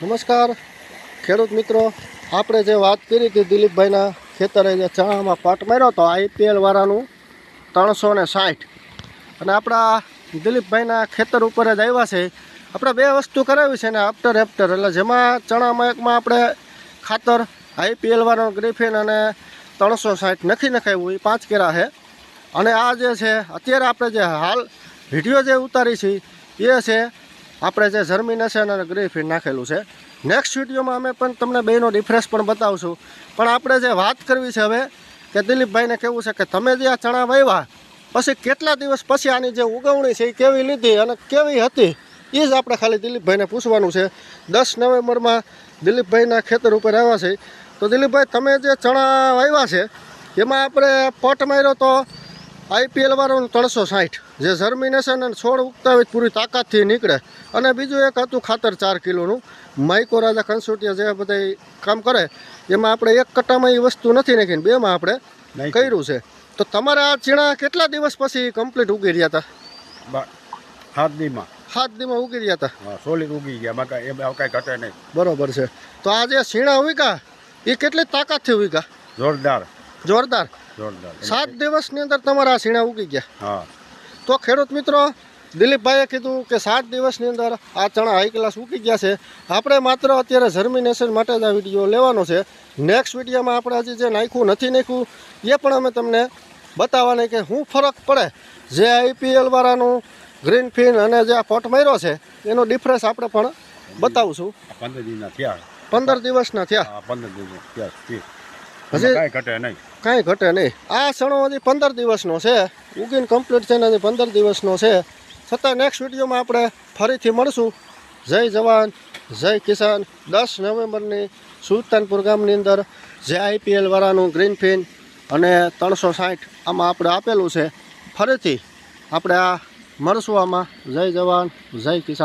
નમસ્કાર. ખેડૂત મિત્રો, આપણે જે વાત કરી હતી દિલીપભાઈના ખેતરે જે ચણામાં પાટ માર્યો હતો આઈપીએલ વાળાનું ત્રણસો ને સાઠ. અને આપણા દિલીપભાઈના ખેતર ઉપર જ આવ્યા છે. આપણે બે વસ્તુ કરાવી છે ને આફ્ટર એફ્ટર એટલે જેમાં ચણામાં એકમાં આપણે ખાતર આઈપીએલ વાળાનું ગ્રીફિન અને ત્રણસો સાઠ નખી નખાવ્યું એ પાંચ કેરા છે. અને આ જે છે, અત્યારે આપણે જે હાલ વીડિયો જે ઉતારી છે, એ છે આપણે જે જર્મિનેશન અને ગ્રીફિન નાખેલું છે. નેક્સ્ટ વિડીયોમાં અમે પણ તમને બેનો ડિફરન્સ પણ બતાવશું. પણ આપણે જે વાત કરવી છે હવે, કે દિલીપભાઈને કેવું છે કે તમે જે આ ચણા વાવ્યા, પછી કેટલા દિવસ પછી આની જે ઉગવણી છે એ કેવી લીધી અને કેવી હતી એ જ આપણે ખાલી દિલીપભાઈને પૂછવાનું છે. દસ નવેમ્બરમાં દિલીપભાઈના ખેતર ઉપર આવ્યા છે. તો દિલીપભાઈ, તમે જે ચણા વાવ્યા છે, એમાં આપણે પટ માર્યો તો આઈપીએલ વાળાનું ત્રણસો સાઠ જે જર્મિનેશન અને છોડ ઉગતા હોય પૂરી તાકાતથી નીકળે. અને બીજું એક હતું ખાતર ચાર કિલોનું. માઇકો રાજા કન્સોટિયા જે બધા કામ કરે એમાં આપણે એક કટ્ટામાં એ વસ્તુ નથી નાખીને બેમાં આપણે કર્યું છે. તો તમારા આ ચીણા કેટલા દિવસ પછી કમ્પ્લીટ ઉગી રહ્યા હતા? સાત દીમાં. સાત દીમાં ઉગી રહ્યા હતા. સોલિડ ઉગી ગયા. બાકા એ કાંઈ ઘટે નહીં. બરોબર છે. તો આ જે સીણા ઉગ્યા એ કેટલી તાકાતથી ઉગ્યા? જોરદાર. જોરદાર. જોરદાર. સાત દિવસની અંદર તમારા આ સીણા ઉગી ગયા. હા. તો ખેડૂત મિત્રો દિલીપભાઈએ કીધું કે સાત દિવસની અંદર આ ચણા હાઈ ક્લાસ ઉગી ગયા છે. આપણે માત્ર અત્યારે જર્મિનેશન માટે જ આ વીડિયો લેવાનો છે. નેક્સ્ટ વિડીયોમાં આપણે હજી જે નાખ્યું નથી નાખ્યું એ પણ અમે તમને બતાવવાની કે શું ફરક પડે. જે આઈપીએલ વાળાનું ગ્રીન ફીન અને જે આ પોટ માર્યો છે એનો ડિફરન્સ આપણે પણ બતાવશું. પંદર દિવસના થયા. પંદર દિવસના થયા. પંદર દિવસ થયા. હજી- કાંઈ ઘટે નહીં. કાંઈ ઘટે નહીં. આ સણો હજી પંદર દિવસનો છે. ઉગીને કમ્પ્લીટ છે હજી પંદર દિવસનો છે. છતાં નેક્સ્ટ વિડીયોમાં આપણે ફરીથી મળશું. જય જવાન જય કિસાન. દસ નવેમ્બરની સુલતાનપુર ગામની અંદર જે આઈપીએલ વાળાનું ગ્રીન ફિન અને ત્રણસો સાઠ આમાં આપણે આપેલું છે. ફરીથી આપણે આ મળશું આમાં. જય જવાન જય કિસાન.